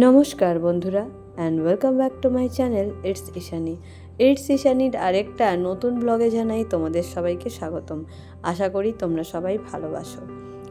নমস্কার বন্ধুরা and welcome back to my channel it's Ishani it's ইশানির আরেকটা নতুন ব্লগে জানাই তোমাদের সবাইকে স্বাগতম। আশা করি তোমরা সবাই ভালোবাসো।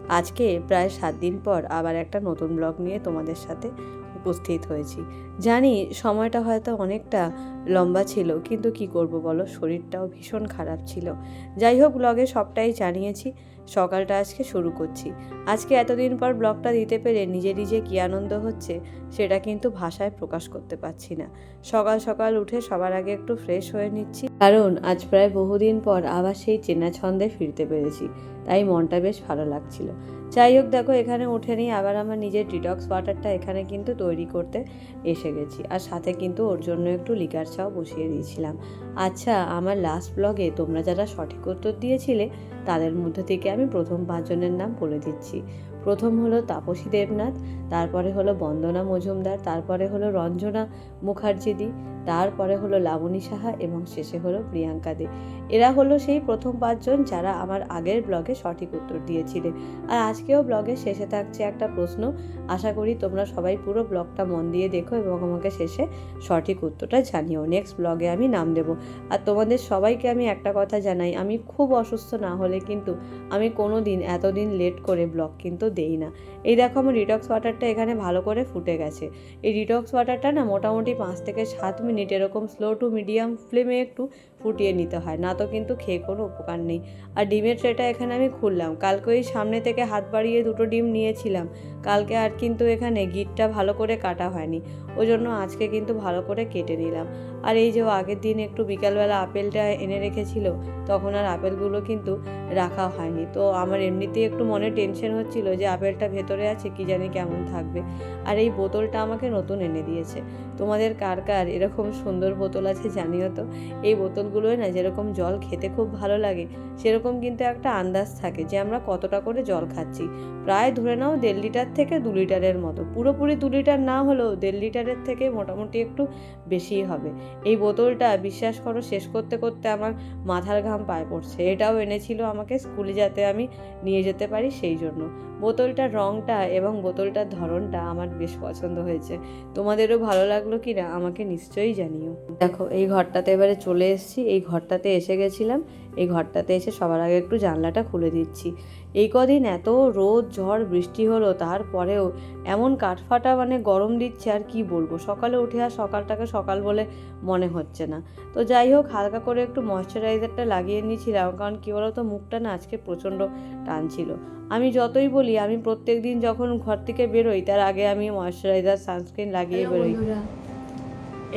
আজকে প্রায় সাত দিন পর আবার একটা নতুন ব্লগ নিয়ে তোমাদের সাথে উপস্থিত হয়েছি। জানি সময়টা হয়তো অনেকটা লম্বা ছিল, কিন্তু কি করব বলো, শরীরটাও ভীষণ খারাপ ছিল। যাই হোক ব্লগে সবটাই জানিয়েছি। সকালটা আজকে শুরু করছি। আজকে এতদিন পর ব্লগটা দিতে পেরে নিজে নিজে কী আনন্দ হচ্ছে সেটা কিন্তু ভাষায় প্রকাশ করতে পারছি না। সকাল সকাল উঠে সবার আগে একটু ফ্রেশ হয়ে নিচ্ছি। কারণ আজ প্রায় বহুদিন পর আবার সেই চেনা ছন্দে ফিরতে পেরেছি, তাই মনটা বেশ ভালো লাগছিল। যাই হোক দেখো, এখানে উঠে আবার আমার নিজের ডিটক্স ওয়াটারটা এখানে কিন্তু তৈরি করতে এসে গেছি। আর সাথে কিন্তু ওর জন্য একটু লিকার চাও বসিয়ে দিয়েছিলাম। আচ্ছা আমার লাস্ট ব্লগে তোমরা যারা সঠিক উত্তর দিয়েছিলে, তাদের মধ্যে থেকে আমি প্রথম পাঁচজনের নাম বলে দিচ্ছি। প্রথম হলো তাপসী দেবনাথ, তারপরে হলো বন্দনা মজুমদার, তারপরে হলো রঞ্জনা মুখার্জিদি, তারপরে হলো লাবণী সাহা এবং শেষে হলো প্রিয়াঙ্কা দে। এরা হলো সেই প্রথম পাঁচজন যারা আমার আগের ব্লগে সঠিক উত্তর দিয়েছিলেন আর আজকেও ব্লগের শেষে থাকছে একটা প্রশ্ন। আশা করি তোমরা সবাই পুরো ব্লগটা মন দিয়ে দেখো এবং আমাকে শেষে সঠিক উত্তরটা জানিও। নেক্সট ব্লগে আমি নাম দেব। আর তোমাদের সবাইকে আমি একটা কথা জানাই, আমি খুব অসুস্থ না হলে কিন্তু আমি কোনো দিন এতদিন লেট করে ব্লগ কিন্তু দেই না। এই দেখো আমার ডিটক্স ওয়াটারটা এখানে ভালো করে ফুটে গেছে। এই ডিটক্স ওয়াটারটা না মোটামুটি পাঁচ থেকে সাত মিনিট এরকম স্লো টু মিডিয়াম ফ্লেমে একটু ফুটিয়ে নিতে হয়। না তো কিন্তু খেয়ে কোনো উপকার নেই। আর ডিমের ট্রেটা এখানে আমি খুললাম। কালকে ওই সামনে থেকে হাত বাড়িয়ে দুটো ডিম নিয়েছিলাম। কালকে আর কিন্তু এখানে গিটটা ভালো করে কাটা হয়নি। ওই জন্য আজকে কিন্তু ভালো করে কেটে নিলাম। আর এই যে আগের দিন একটু বিকালবেলা আপেলটা এনে রেখেছিল, তখন আর আপেলগুলো কিন্তু রাখা হয়নি। তো আমার এমনিতেই একটু মনে টেনশন হচ্ছিল যে আপেলটা ভেতরে আছে, কি জানি কেমন থাকবে। আর এই বোতলটা আমাকে নতুন এনে দিয়েছে। তোমাদের কার কার এরকম সুন্দর বোতল আছে জানিও তো? এই বোতলগুলোয় না যেরকম জল খেতে খুব ভালো লাগে, সেরকম কিন্তু একটা আন্দাজ থাকে যে আমরা কতটা করে জল খাচ্ছি। প্রায় ধরে নাও দেড় লিটার থেকে দু লিটারের মতো, পুরোপুরি দু লিটার না হলেও দেড় লিটারের থেকে মোটামুটি একটু বেশিই হবে। এই বোতলটা বিশ্বাস করো শেষ করতে করতে আমার মাথার ঘাম পায়ে পড়ছে, এটাও এনেছিল আমাকে স্কুলে যাতে আমি নিয়ে যেতে পারি সেই জন্য। বোতলটার রঙটা এবং বোতলটার ধরনটা আমার বেশ পছন্দ হয়েছে। তোমাদেরও ভালো লাগল কি না আমাকে নিশ্চয়ই জানিও। দেখো, এই ঘরটাতে এবারে চলে এসেছি। এই ঘরটাতে এসে গেছিলাম। এই ঘরটাতে এসে সবার আগে একটু জানলাটা খুলে দিচ্ছি। এই কদিন এত রোদ ঝড় বৃষ্টি হলো তারপরেও এমন কাঠফাটা মানে গরম দিচ্ছে আর কি বলব? সকালে উঠে আর সকালটাকে সকাল বলে মনে হচ্ছে না। তো যাই হোক হালকা করে একটু ময়শ্চারাইজারটা লাগিয়ে নিয়েছিলাম কারণ কী বলো তো মুখটা না আজকে প্রচণ্ড টানছিল আমি যতই বলি আমি প্রত্যেক দিন যখন ঘর থেকে বেরোই তার আগে আমি ময়শ্চারাইজার সানস্ক্রিন লাগিয়ে বেরোই।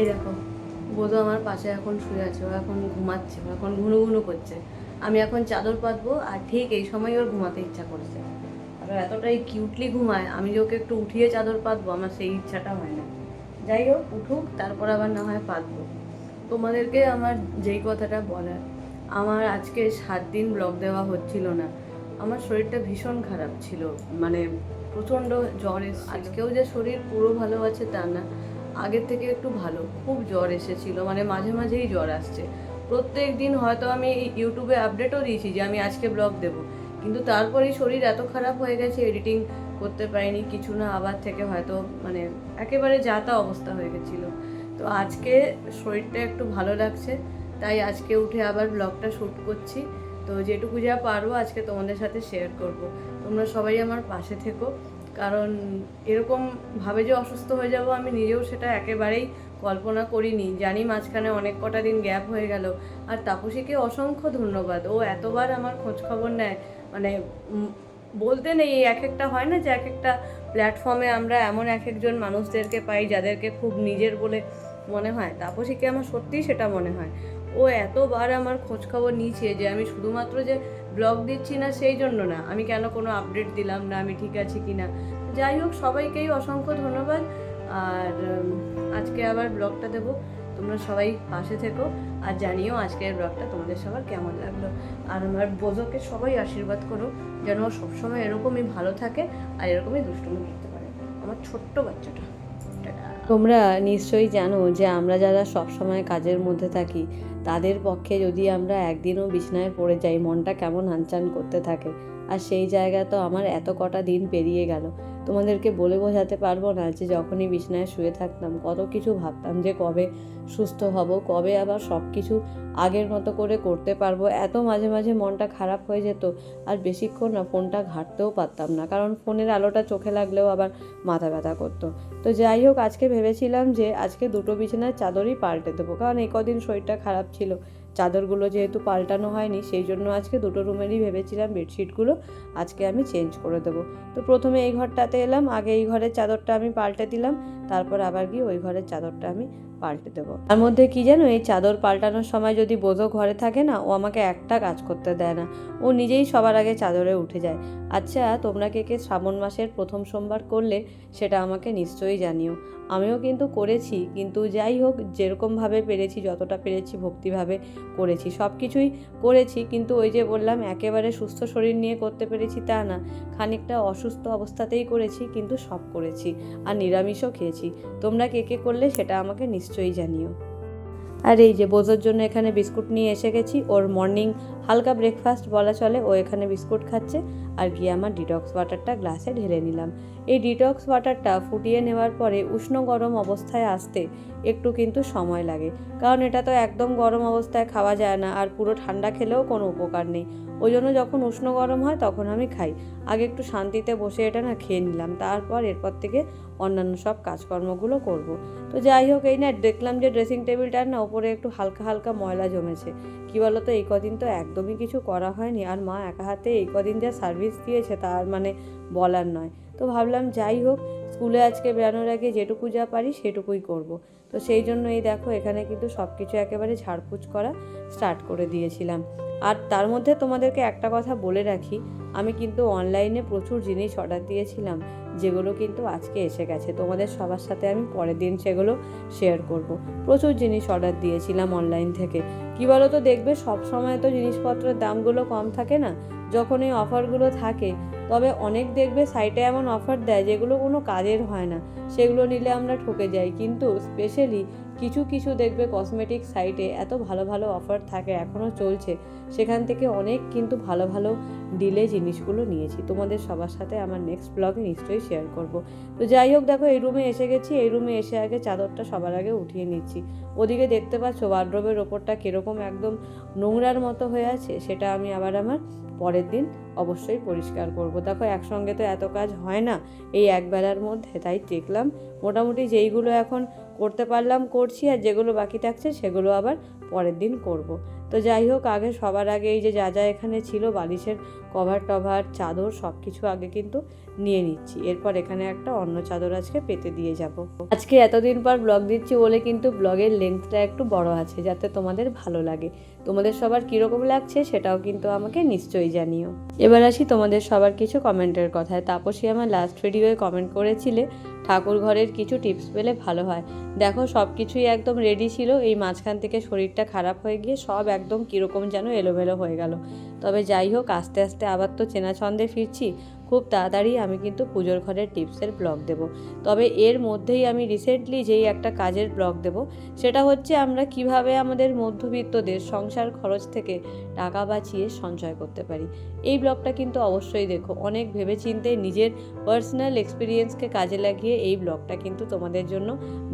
এই দেখো। বোধ আমার পাশে এখন শুয়ে আছে ও এখন ঘুমাচ্ছে ও এখন ঘুনু ঘুনু করছে। আমি এখন চাদর পাতবো আর ঠিক এই সময় ওর ঘুমাতে ইচ্ছা করছে। আর এতটাই কিউটলি ঘুমায় আমি যে ওকে একটু উঠিয়ে চাদর পাতবো আমার সেই ইচ্ছাটা হয় না। যাই হোক উঠুক তারপর আবার না হয় পাতবো। তোমাদেরকে আমার যেই কথাটা বলার আমার আজকে সাত দিন ব্লগ দেওয়া হচ্ছিল না। আমার শরীরটা ভীষণ খারাপ ছিল মানে প্রচণ্ড জ্বর আজকেও যে শরীর পুরো ভালো আছে তা না। আগের থেকে একটু ভালো। খুব জ্বর এসেছিল মানে মাঝে মাঝেই জ্বর আসছে। প্রত্যেক দিন হয়তো আমি ইউটিউবে আপডেটও দিয়েছি যে আমি আজকে ব্লগ দেব। কিন্তু তারপরেই শরীর এত খারাপ হয়ে গেছে এডিটিং করতে পারিনি, কিছু না, আবার থেকে হয়তো মানে একেবারে যাতা অবস্থা হয়ে গেছিল। তো আজকে শরীরটা একটু ভালো লাগছে, তাই আজকে উঠে আবার ব্লগটা শ্যুট করছি। তো যেটুকু যা পারব আজকে তোমাদের সাথে শেয়ার করব। তোমরা সবাই আমার পাশে থেকো। কারণ এরকম ভাবে যে অসুস্থ হয়ে যাব, আমি নিজেও সেটা একেবারেই কল্পনা করিনি। জানি মাঝখানে অনেক কটা দিন গ্যাপ হয়ে গেল। আর তাপসীকে অসংখ্য ধন্যবাদ। ও এতবার আমার খোঁজ খবর নেয়। মানে বলতে নেই এক একটা হয় না যে এক একটা প্ল্যাটফর্মে আমরা এমন এক একজন মানুষদেরকে পাই যাদেরকে খুব নিজের বলে মনে হয়। তাপসীকে আমার সত্যিই সেটা মনে হয়। ও এতবার আমার খোঁজ খবর নিয়েছে যে আমি শুধুমাত্র যে ব্লগ দিচ্ছি না, সেই জন্য না। আমি কেন কোনো আপডেট দিলাম না, আমি ঠিক আছি কি না? যাই হোক, সবাইকেই অসংখ্য ধন্যবাদ। আর আজকে আবার ব্লগটা দেবো। তোমরা সবাই পাশে থেকো আর জানিও আজকের ব্লগটা তোমাদের সবার কেমন লাগল। আর আমার বোঝোকে সবাই আশীর্বাদ করো, যেন সবসময় এরকমই ভালো থাকে আর এরকমই দুষ্টুমি করতে পারে। আমার ছোট্ট বাচ্চাটা। তোমরা নিশ্চয়ই জানো যে আমরা যারা সব সময় কাজের মধ্যে থাকি, তাদের পক্ষে যদি আমরা একদিনও বিছনায় পড়ে যাই, মনটা কেমন হানচান করতে থাকে। আর সেই জায়গা তো আমার এত কটা দিন পেরিয়ে গেল। তোমাদেরকে বলে বোঝাতে পারব না যে যখনই বিছানায় শুয়ে থাকতাম, কত কিছু ভাবতাম যে কবে সুস্থ হব, কবে আবার সব কিছু আগের মতো করে করতে পারব। এত মাঝে মাঝে মনটা খারাপ হয়ে যেত, আর বেশিক্ষণ না ফোনটা ঘাঁটতেও পারতাম না, কারণ ফোনের আলোটা চোখে লাগলেও আবার মাথা ব্যথা করতো। তো যাই হোক, আজকে ভেবেছিলাম যে আজকে দুটো বিছানার চাদরই পাল্টে দেবো, কারণ এই কদিন শরীরটা খারাপ ছিল। চাদরগুলো যেহেতু পাল্টানো হয়নি, সেই জন্য আজকে দুটো রুমেরই ভেবেছিলাম বেডশিটগুলো আজকে আমি চেঞ্জ করে দেবো। তো প্রথমে এই ঘরটাতে এলাম, আগে এই ঘরের চাদরটা আমি পাল্টে দিলাম, তারপর আবার গিয়ে ওই ঘরের চাদরটা আমি পাল্টে দেবো। তার মধ্যে কি জানো, এই চাদর পাল্টানোর সময় যদি বোঝো ঘরে থাকে না, ও আমাকে একটা কাজ করতে দেয় না। ও নিজেই সবার আগে চাদরে উঠে যায়। আচ্ছা তোমরা কে কে শ্রাবণ মাসের প্রথম সোমবার করলে সেটা আমাকে নিশ্চয়ই জানিও। আমিও কিন্তু করেছি, কিন্তু যাই হোক, যেরকমভাবে পেরেছি, যতটা পেরেছি ভক্তিভাবে করেছি। সব কিছুই করেছি, কিন্তু ওই যে বললাম, একেবারে সুস্থ শরীর নিয়ে করতে পেরেছি তা না। খানিকটা অসুস্থ অবস্থাতেই করেছি, কিন্তু সব করেছি। আর নিরামিষও খেয়েছি। তোমরা কে কে করলে সেটা আমাকে নিশ্চয়ই জানিও। আর এই যে বোঝোর জন্য এখানে বিস্কুট নিয়ে এসে গেছি। ওর মর্নিং হালকা ব্রেকফাস্ট বলা চলে, ও এখানে বিস্কুট খাচ্ছে। আর গিয়ে আমার ডিটক্স ওয়াটারটা গ্লাসে ঢেলে নিলাম। এই ডিটক্স ওয়াটারটা ফুটিয়ে নেওয়ার পরে উষ্ণ গরম অবস্থায় আসতে একটু কিন্তু সময় লাগে। কারণ এটা তো একদম গরম অবস্থায় খাওয়া যায় না, আর পুরো ঠান্ডা খেলেও কোনো উপকার নেই। ওই জন্য যখন উষ্ণ গরম হয় তখন আমি খাই। আগে একটু শান্তিতে বসে এটা না খেয়ে নিলাম। তারপর এরপর থেকে অন্যান্য সব কাজকর্মগুলো করব। তো যাই হোক, এই না দেখলাম যে ড্রেসিং টেবিলটার না ওপরে একটু হালকা হালকা ময়লা জমেছে। কী বলো তো এই কদিন তো একদমই কিছু করা হয়নি। আর মা একা হাতে এই কদিন যা সার্ভিস দিয়েছে তার মানে বলার নয়। তো ভাবলাম যাই হোক, স্কুলে আজকে বেরানোর আগে যেটুকু যা পারি সেটুকুই করব। তো সেই জন্য এই দেখো, এখানে কিন্তু সব কিছু একেবারে ঝাড়পুছ করা স্টার্ট করে দিয়েছিলাম। আর তার মধ্যে তোমাদেরকে একটা কথা বলে রাখি, আমি কিন্তু অনলাইনে প্রচুর জিনিস অর্ডার দিয়েছিলাম। যেগুলো কিন্তু আজকে এসে গেছে। তোমাদের সবার সাথে আমি পরের দিন সেগুলো শেয়ার করব। প্রচুর জিনিস অর্ডার দিয়েছিলাম অনলাইন থেকে। কী বলো তো দেখবে সব সময় তো জিনিসপত্রের দামগুলো কম থাকে না? যখন এই অফারগুলো থাকে, তবে অনেক দেখবে সাইটে এমন অফার দেয় যেগুলো কোনো কাজের হয় না। সেগুলো নিলে আমরা ঠকে যাই। কিন্তু স্পেশালি কিছু কিছু দেখবে কসমেটিক সাইটে এত ভালো ভালো অফার থাকে এখনও চলছে। সেখান থেকে অনেক কিন্তু ভালো ভালো ডিলে জিনিসগুলো নিয়েছি। তোমাদের সবার সাথে আমার নেক্সট ব্লগে নিশ্চয়ই শেয়ার করব। তো যাই হোক, দেখো এই রুমে এসে গেছি। এই রুমে এসে আগে চাদরটা সবার আগে উঠিয়ে নিচ্ছি। ওদিকে দেখতে পাচ্ছ ওয়ার্ড্রোবের ওপরটা কীরকম একদম নোংরার মতো হয়ে আছে, সেটা আমি আবার আমার পরের দিন অবশ্যই পরিষ্কার করব দেখো, একসঙ্গে তো এত কাজ হয় না, এই একবেলার মধ্যে, তাই দেখলাম মোটামুটি যেইগুলো এখন করতে পারলাম, করছি, আর যেগুলো বাকি থাকছে, সেগুলো আবার পরের দিন করব। তো যাই হোক, আগে সবার আগে এই যে যা যা এখানে ছিল, বালিশের কভার টভার, চাদর সব কিছু আগে কিন্তু নিয়ে নিচ্ছি। এরপর এখানে একটা অন্য চাদর আজকে পেতে দিয়ে যাব। আজকে এতদিন পর ব্লগ দিচ্ছি বলে কিন্তু ব্লগের লেন্থটা একটু বড় আছে, যাতে তোমাদের ভালো লাগে। তোমাদের সবার কীরকম লাগছে সেটাও কিন্তু আমাকে নিশ্চয়ই জানিও। এবার আসি তোমাদের সবার কিছু কমেন্টের কথায়। তাপসী আমার লাস্ট ভিডিওয়ে কমেন্ট করেছিলে, ঠাকুর ঘরের কিছু টিপস পেলে ভালো হয়। দেখো সব কিছুই একদম রেডি ছিল। এই মাঝখান থেকে শরীরটা খারাপ হয়ে গিয়ে সব একদম কীরকম যেন এলোমেলো হয়ে গেল। তবে যাই হোক, আস্তে আস্তে আবার তো চেনা ছন্দে ফিরছি। খুব তাড়াতাড়ি আমি কিন্তু পুজোর ঘরের টিপসের ব্লগ দেব। তবে এর মধ্যেই আমি রিসেন্টলি যেই একটা কাজের ব্লগ দেব, সেটা হচ্ছে আমরা কীভাবে আমাদের মধ্যবিত্তদের সংসার খরচ থেকে টাকা বাঁচিয়ে সঞ্চয় করতে পারি। এই ব্লগটা কিন্তু অবশ্যই দেখো, অনেক ভেবেচিন্তে নিজের পার্সোনাল এক্সপিরিয়েন্সকে কাজে লাগিয়ে এই ব্লগটা কিন্তু তোমাদের জন্য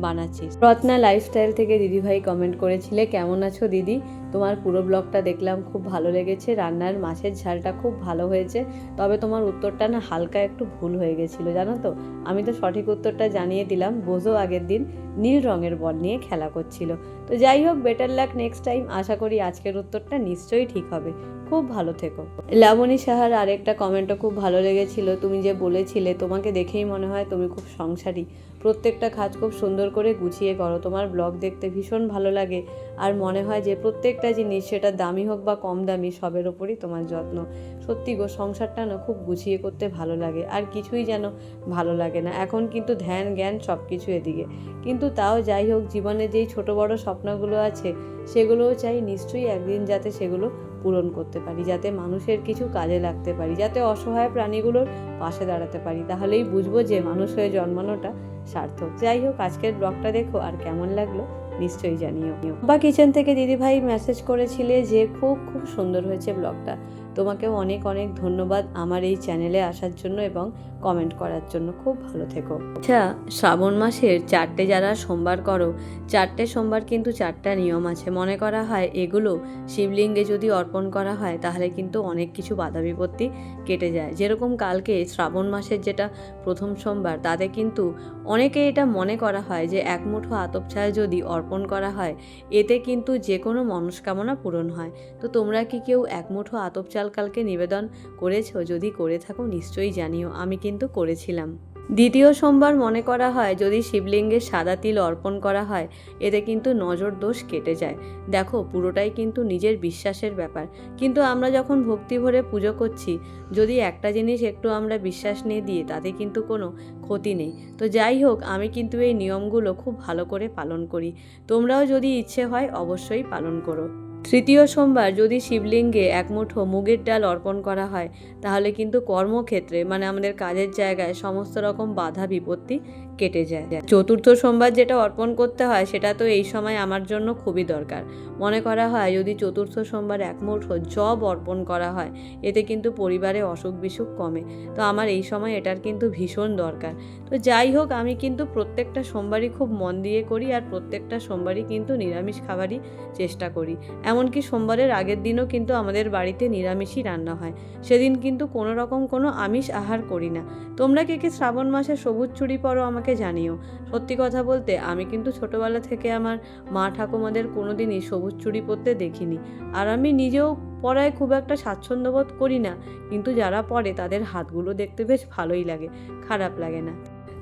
বানাচ্ছি। রত্না লাইফস্টাইল থেকে দিদিভাই কমেন্ট করেছিলে, কেমন আছো দিদি? তোমার পুরো ব্লগটা দেখলাম, খুব ভালো লেগেছে। রান্নার মাছের ঝালটা খুব ভালো হয়েছে। তবে তোমার উত্তরটা না হালকা একটু ভুল হয়ে গেছিল, জানো তো? আমি তো সঠিক উত্তরটা জানিয়ে দিলাম, বোঝো আগের দিন নীল রঙের বল নিয়ে খেলা করছিল। তো যাই হোক বেটার লাক নেক্সট টাইম আশা করি আজকের উত্তরটা নিশ্চয়ই ঠিক হবে। খুব ভালো থেকো। লাবণী সাহার আরেকটা কমেন্টও খুব ভালো লেগেছিল। তুমি যে বলেছিলে, তোমাকে দেখেই মনে হয় তুমি খুব সংসারী। প্রত্যেকটা কাজ খুব সুন্দর করে গুছিয়ে করো। তোমার ব্লগ দেখতে ভীষণ ভালো লাগে। আর মনে হয় যে প্রত্যেকটা জিনিস সেটা দামি হোক বা কম দামি সবের ওপরই তোমার যত্ন। সত্যি গো, সংসারটা না খুব গুছিয়ে করতে ভালো লাগে। আর কিছুই যেন ভালো লাগে না। এখন কিন্তু ধ্যান, জ্ঞান সব কিছু এদিকে। কিন্তু তাও যাই হোক, জীবনে যেই ছোট বড় স্বপ্নগুলো আছে, সেগুলোও চাই। নিশ্চয়ই একদিন যাতে সেগুলো পূরণ করতে পারি, যাতে মানুষের কিছু কাজে লাগতে পারি, যাতে অসহায় প্রাণীগুলোর পাশে দাঁড়াতে পারি। তাহলেই বুঝব যে মানুষ হয়ে জন্মানোটা সার্থক। যাই হোক, আজকের ব্লগটা দেখো, আর কেমন লাগল নিশ্চয়ই জানিও। বা কিচেন থেকে দিদিভাই মেসেজ করেছিলে যে, খুব খুব সুন্দর হয়েছে ব্লগটা। তোমাকেও অনেক অনেক ধন্যবাদ আমার এই চ্যানেলে আসার জন্য এবং কমেন্ট করার জন্য। খুব ভালো থেকো। আচ্ছা শ্রাবণ মাসের চারটে যারা সোমবার করো, চারটে সোমবার কিন্তু চারটা নিয়ম আছে। মনে করা হয় এগুলো শিবলিঙ্গে যদি অর্পণ করা হয়, তাহলে কিন্তু অনেক কিছু বাধা বিপত্তি কেটে যায়। যেরকম কালকে শ্রাবণ মাসের যেটা প্রথম সোমবার, তাতে কিন্তু অনেকে এটা মনে করা হয় যে এক মুঠো আতপ ছায়া যদি অর্পণ করা হয়, এতে কিন্তু যে কোনো মনস্কামনা পূরণ হয়। তো তোমরা কি কেউ এক মুঠো আতপ চাল কালকে নিবেদন করেছ? যদি করে থাকো, নিশ্চয়ই জানিও। আমি কিন্তু করেছিলাম। দ্বিতীয় সোমবার মনে করা হয় যদি শিবলিঙ্গে সাদা তিল অর্পণ করা হয়, এতে কিন্তু নজর দোষ কেটে যায়। দেখো, পুরোটাই কিন্তু নিজের বিশ্বাসের ব্যাপার। কিন্তু আমরা যখন ভক্তি ভরে পুজো করছি, যদি একটা জিনিস একটু আমরা বিশ্বাস নিয়ে দিই, তাতে কিন্তু কোনো ক্ষতি নেই। তো যাই হোক, আমি কিন্তু এই নিয়মগুলো খুব ভালো করে পালন করি। তোমরাও যদি ইচ্ছে হয়, অবশ্যই পালন করো। তৃতীয় সোমবার যদি শিবলিঙ্গে এক মুঠো মুগের ডাল অর্পণ করা হয়, তাহলে কিন্তু কর্মক্ষেত্রে মানে আমাদের কাজের জায়গায় সমস্ত রকম বাধা বিপত্তি কেটে যায়। চতুর্থ সোমবার যেটা অর্পণ করতে হয়, সেটা তো এই সময় আমার জন্য খুবই দরকার। মনে করা হয়, যদি চতুর্থ সোমবার এক মুঠো জব অর্পণ করা হয়, এতে কিন্তু পরিবারে অসুখ বিসুখ কমে। তো আমার এই সময় এটার কিন্তু ভীষণ দরকার। তো যাই হোক, আমি কিন্তু প্রত্যেকটা সোমবারই খুব মন দিয়ে করি আর প্রত্যেকটা সোমবারই কিন্তু নিরামিষ খাবারই চেষ্টা করি। এমনকি সোমবারের আগের দিনও কিন্তু আমাদের বাড়িতে নিরামিষই রান্না হয়। সেদিন কিন্তু কোনো রকম কোনো আমিষ আহার করি না। তোমরা কে কে শ্রাবণ মাসে সবুজ চুড়ি পরো, আমাকে জানিও। সত্যি কথা বলতে, আমি কিন্তু ছোটোবেলা থেকে আমার মা ঠাকুমাদের কোনো দিনই সবুজ চুড়ি পরতে দেখিনি। আর আমি নিজেও পরায় খুব একটা স্বাচ্ছন্দ্য বোধ করি না, কিন্তু যারা পরে তাদের হাতগুলো দেখতে বেশ ভালোই লাগে, খারাপ লাগে না।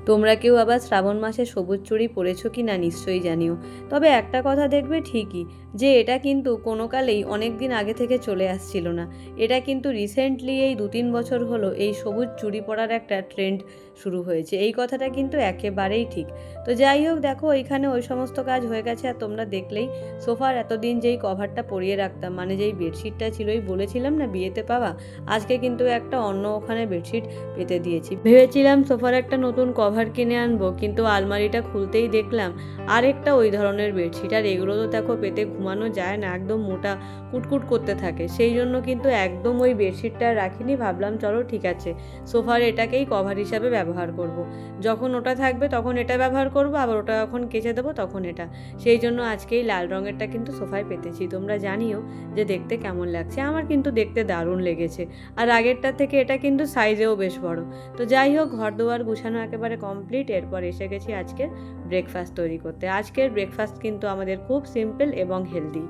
তোমরা কেউ আবার শ্রাবণ মাসে সবুজ চুড়ি পরেছো কি না নিশ্চয়ই জানিও। তবে একটা কথা দেখবে ঠিকই যে এটা কিন্তু কোনো কালেই অনেক দিন আগে থেকে চলে আসছিল না। এটা কিন্তু রিসেন্টলি এই দু তিন বছর হলো এই সবুজ চুরি পরার একটা ট্রেন্ড শুরু হয়েছে। এই কথাটা কিন্তু একেবারেই ঠিক। তো যাই হোক, দেখো এখানে ওই সমস্ত কাজ হয়ে গেছে আর তোমরা দেখলেই সোফার এতদিন যেই কভারটা পরিয়ে রাখতাম মানে যেই বেডশিটটা ছিল ওই বলেছিলাম না বিয়েতে পাওয়া, আজকে কিন্তু একটা অন্য ওখানে বেডশিট পেতে দিয়েছি। ভেবেছিলাম সোফার একটা নতুন কভার কিনে আনব, কিন্তু আলমারিটা খুলতেই দেখলাম আরেকটা ওই ধরনের বেডশিট আর এগুলো তো দেখো পেতে ঘুমানো যায় না, একদম মোটা কুটকুট করতে থাকে। সেই জন্য কিন্তু একদম ওই বেডশিটটা রাখিনি, ভাবলাম চলো ঠিক আছে, সোফার এটাকেই কভার হিসাবে ব্যবহার করব। যখন ওটা থাকবে তখন এটা ব্যবহার করব, আবার ওটা যখন কেচে দেবো তখন এটা। সেই জন্য আজকে এই লাল রঙেরটা কিন্তু সোফায় পেতেছি। তোমরা জানিও যে দেখতে কেমন লাগছে, আমার কিন্তু দেখতে দারুণ লেগেছে। আর আগেরটা থেকে এটা কিন্তু সাইজেও বেশ বড়। তো যাই হোক ঘর দুয়ার গুছানো একেবারে কমপ্লিট, এরপর এসে গেছি আজকের ব্রেকফাস্ট তৈরি করতে। আজকের ব্রেকফাস্ট কিন্তু আমাদের খুব সিম্পল এবং হেলদি।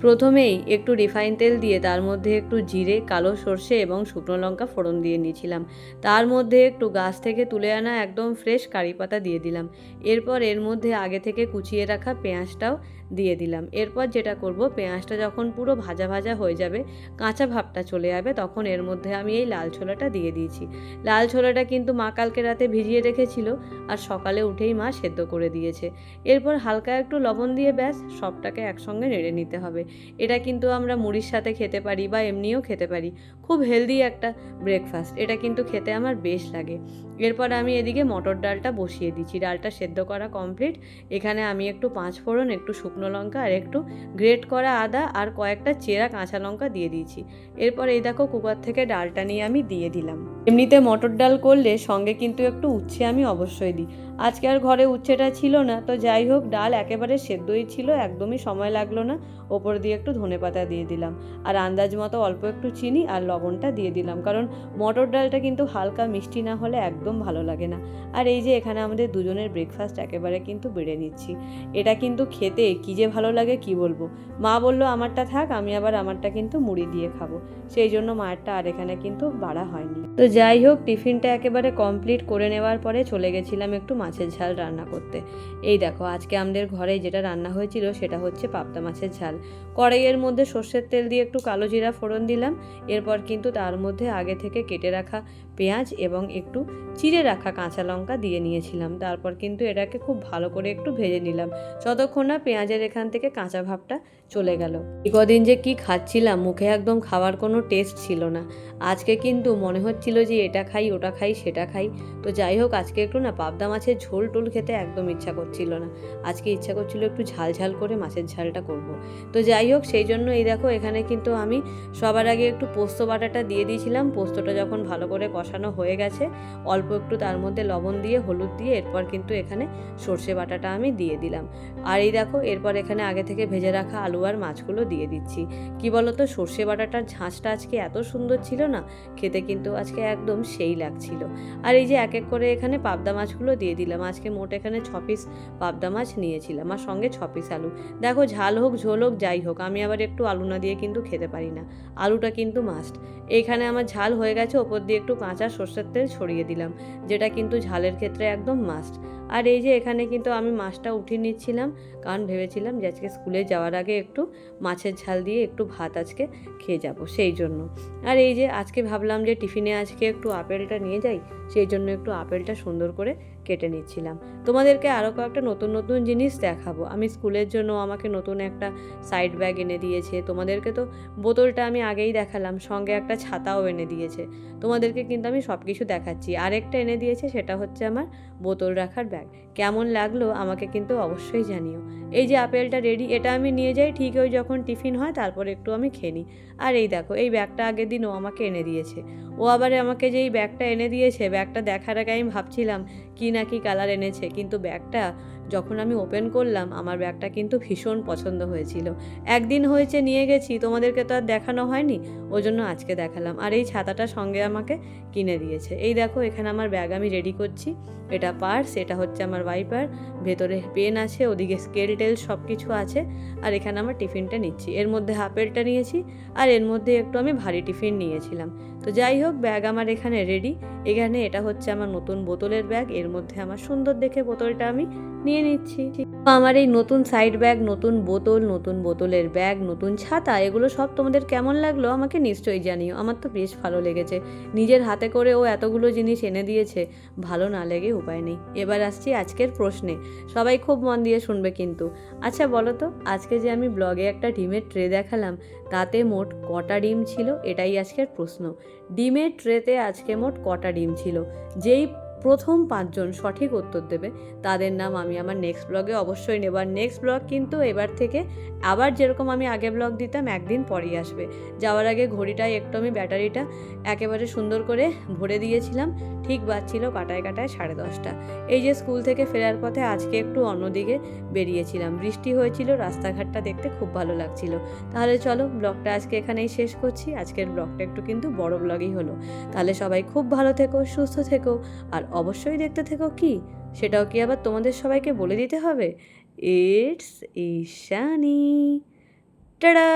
প্রথমেই একটু রিফাইন তেল দিয়ে তার মধ্যে একটু জিরে, কালো সর্ষে এবং শুকনো লঙ্কা ফোড়ন দিয়ে নিয়েছিলাম। তার মধ্যে একটু গাছ থেকে তুলে আনা একদম ফ্রেশ কারি পাতা দিয়ে দিলাম। এরপর এর মধ্যে আগে থেকে কুচিয়ে রাখা পেঁয়াজটাও দিয়ে দিলাম। এরপর যেটা করব, পেঁয়াজটা যখন পুরো ভাজা ভাজা হয়ে যাবে, কাঁচা ভাবটা চলে যাবে, তখন এর মধ্যে আমি এই লাল ছোলাটা দিয়ে দিয়েছি। লাল ছোলাটা কিন্তু মা কালকে রাতে ভিজিয়ে রেখেছিল আর সকালে উঠেই মা সেদ্ধ করে দিয়েছে। এরপর হালকা একটু লবণ দিয়ে ব্যাস, সবটাকে একসঙ্গে নেড়ে নিতে হবে। এটা কিন্তু আমরা মুড়ির সাথে খেতে পারি বা এমনিও খেতে পারি। খুব হেলদি একটা ব্রেকফাস্ট এটা কিন্তু খেতে আমার বেশ লাগে। এরপর আমি এদিকে মটর ডালটা বসিয়ে দিচ্ছি। ডালটা সেদ্ধ করা কমপ্লিট। এখানে আমি একটু পাঁচ ফোড়ন, একটু শুকনো লঙ্কা আর একটু গ্রেট করা আদা আর কয়েকটা চেরা কাঁচা লঙ্কা দিয়ে দিয়েছি। এরপর এই দেখো কুকার থেকে ডালটা নিয়ে আমি দিয়ে দিলাম। এমনিতে মটর ডাল করলে সঙ্গে কিন্তু একটু উচ্ছে আমি অবশ্যই দিই। আজকে আর ঘরে উচ্ছেটা ছিল না, তো যাই হোক, ডাল একেবারে সেদ্ধই ছিল, একদমই সময় লাগল না। ওপর দিয়ে একটু ধনে পাতা দিয়ে দিলাম। আর আন্দাজ মতো অল্প একটু চিনি আর লবণটা দিয়ে দিলাম, কারণ মটর ডালটা কিন্তু হালকা মিষ্টি না হলে একদম ভালো লাগে না। আর এই যে এখানে আমাদের দুজনের ব্রেকফাস্ট একেবারে কিন্তু বেড়ে নিচ্ছি। এটা কিন্তু খেতে কী যে ভালো লাগে কি বলব? মা বলল, আমারটা থাক, আমি আবার আমারটা কিন্তু মুড়ি দিয়ে খাব। সেই জন্য মায়েরটা আর এখানে কিন্তু বাড়া হয়নি। তো যাই হোক, টিফিনটা একেবারে কমপ্লিট করে নেওয়ার পরে চলে গেছিলাম একটু মাছের ঝাল রান্না করতে। এই দেখো, আজকে আমাদের ঘরে যেটা রান্না হয়েছিল সেটা হচ্ছে পাবদা মাছের ঝাল। কড়াইয়ের মধ্যে সর্ষের তেল দিয়ে একটু কালো জিরা ফোড়ন দিলাম। এরপর কিন্তু তার মধ্যে আগে থেকে কেটে রাখা পেঁয়াজ এবং একটু চিড়ে রাখা কাঁচা লঙ্কা দিয়ে নিয়েছিলাম। তারপর কিন্তু এটাকে খুব ভালো করে একটু ভেজে নিলাম। যতক্ষণ না পেঁয়াজের এখান থেকে কাঁচা ভাবটা চলে গেল। কদিন যে কি খাচ্ছিলাম, মুখে একদম খাওয়ার কোনো টেস্ট ছিল না। আজকে কিন্তু মনে হচ্ছিল যে এটা খাই, ওটা খাই, সেটা খাই। তো যাই হোক, আজকে একটু না পাবদা মাছের ঝোল টোল খেতে একদম ইচ্ছা করছিল না। আজকে ইচ্ছা করছিল একটু ঝাল ঝাল করে মাছের ঝালটা করব। তো যাই হোক সেই জন্য এই দেখো এখানে কিন্তু আমি সবার আগে একটু পোস্ত বাটাটা দিয়ে দিয়েছিলাম। পোস্তটা যখন ভালো করে কষানো হয়ে গেছে, অল্প একটু তার মধ্যে লবণ দিয়ে, হলুদ দিয়ে এরপর কিন্তু এখানে সর্ষে বাটাটা আমি দিয়ে দিলাম। আর এই দেখো, এরপর এখানে আগে থেকে ভেজে রাখা আলু আর মাছগুলো দিয়ে দিচ্ছি। কি বলতো, সর্ষে বাটাটার ঝাঁঝটা আজকে এত সুন্দর ছিল না, খেতে কিন্তু আজকে একদম সেই লাগছিল। আর এই যে এক এক করে এখানে পাবদা মাছগুলো দিয়ে দিলাম। আজকে মোট এখানে ছ পিস পাবদা মাছ নিয়েছিলাম, আর সঙ্গে ছ পিস আলু। দেখো, ঝাল হোক, ঝোল হোক, যাই হোক আমি আবার একটু আলু না দিয়ে কিন্তু খেতে পারি না। আলুটা কিন্তু মাস্ট এইখানে আমার ঝাল হয়ে গেছে, ওপর দিয়ে একটু কাঁচা সর্ষের তেল ছড়িয়ে দিলাম, যেটা কিন্তু ঝালের ক্ষেত্রে একদম মাস্ট আর এই যে এখানে কিন্তু আমি মাছটা উঠিয়ে নিচ্ছিলাম, কারণ ভেবেছিলাম যে আজকে স্কুলে যাওয়ার আগে একটু মাছের ঝাল দিয়ে একটু ভাত আজকে খেয়ে যাব, সেই জন্য। আর এই যে আজকে ভাবলাম যে টিফিনে আজকে একটু আপেলটা নিয়ে যাই, সেই জন্য একটু আপেলটা সুন্দর করে কেটে নিচ্ছিলাম। তোমাদেরকে আরও কয়েকটা নতুন নতুন জিনিস দেখাবো। আমি স্কুলের জন্য আমাকে নতুন একটা সাইড ব্যাগ এনে দিয়েছে। তোমাদেরকে তো বোতলটা আমি আগেই দেখালাম, সঙ্গে একটা ছাতাও এনে দিয়েছে। তোমাদেরকে কিন্তু আমি সব কিছু দেখাচ্ছি। আরেকটা এনে দিয়েছে, সেটা হচ্ছে আমার বোতল রাখার ব্যাগ কেমন লাগল আমাকে কিন্তু অবশ্যই জানিও। এই যে আপেলটা রেডি এটা আমি নিয়ে যাই, ঠিক ওই যখন টিফিন হয়, তারপর একটু আমি খেয়ে নিই। আর এই দেখো, এই ব্যাগটা আগের দিন ও আমাকে এনে দিয়েছে। ও আবার আমাকে যে এই ব্যাগটা এনে দিয়েছে ব্যাগটা দেখার আগে আমি ভাবছিলাম কি না কি কালার এনেছে, কিন্তু ব্যাগটা যখন আমি ওপেন করলাম, আমার ব্যাগটা কিন্তু ভীষণ পছন্দ হয়েছিল। একদিন হয়েছে, নিয়ে গেছি, তোমাদেরকে তো আর দেখানো হয়নি ওই জন্য আজকে দেখালাম। আর এই ছাতাটা সঙ্গে আমাকে কিনে দিয়েছে। এই দেখো, এখানে আমার ব্যাগ আমি রেডি করছি। এটা পার্স এটা হচ্ছে আমার ওয়াইপার ভেতরে পেন আছে, ওদিকে স্কেল টেল সব কিছু আছে, আর এখানে আমার টিফিনটা নিচ্ছি। এর মধ্যে হাফেলটা নিয়েছি, আর এর মধ্যে একটু আমি ভারী টিফিন নিয়েছিলাম। তো যাই হোক ব্যাগ আমার এখানে রেডি এখানে এটা হচ্ছে আমার নতুন বোতলের ব্যাগ এর মধ্যে আমার সুন্দর দেখে বোতলটা আমি নিয়ে নিচ্ছি। আমার এই নতুন সাইড ব্যাগ নতুন বোতল, নতুন বোতলের ব্যাগ নতুন ছাতা, এগুলো সব তোমাদের কেমন লাগল আমাকে নিশ্চয়ই জানিও। আমার তো বেশ ভালো লেগেছে। নিজের হাতে করে ও এতগুলো জিনিস এনে দিয়েছে, ভালো না লেগে উপায় নেই। এবার আসছি আজকের প্রশ্নে। সবাই খুব মন দিয়ে শুনবে কিন্তু। আচ্ছা বলো তো, আজকে যে আমি ব্লগে একটা ডিমের ট্রে দেখালাম, তাতে মোট কটা ডিম ছিল? এটাই আজকের প্রশ্ন। ডিমের ট্রেতে আজকে মোট কটা ডিম ছিল? যেই প্রথম পাঁচজন সঠিক উত্তর দেবে। তাদের নাম আমি আমার নেক্সট ব্লগে অবশ্যই নেব। আর নেক্সট ব্লগ কিন্তু এবার থেকে আবার যেরকম আমি আগে ব্লগ দিতাম, একদিন পরেই আসবে। যাওয়ার আগে ঘড়িটায় একটু আমি ব্যাটারিটা একেবারে সুন্দর করে ভরে দিয়েছিলাম। ঠিক বাজছিল কাটায় কাটায় সাড়ে দশটা। এই যে স্কুল থেকে ফেরার পথে আজকে একটু অন্যদিকে বেরিয়েছিলাম। বৃষ্টি হয়েছিল, রাস্তাঘাটটা দেখতে খুব ভালো লাগছিল। তাহলে চলো ব্লগটা আজকে এখানেই শেষ করছি। আজকের ব্লগটা একটু কিন্তু বড় ব্লগই হলো। তাহলে সবাই খুব ভালো থেকো, সুস্থ থেকো। আর অবশ্যই দেখতে থেকো কি? সেটাও কি আবার তোমাদের সবাইকে বলে দিতে হবে? It's Ishani tata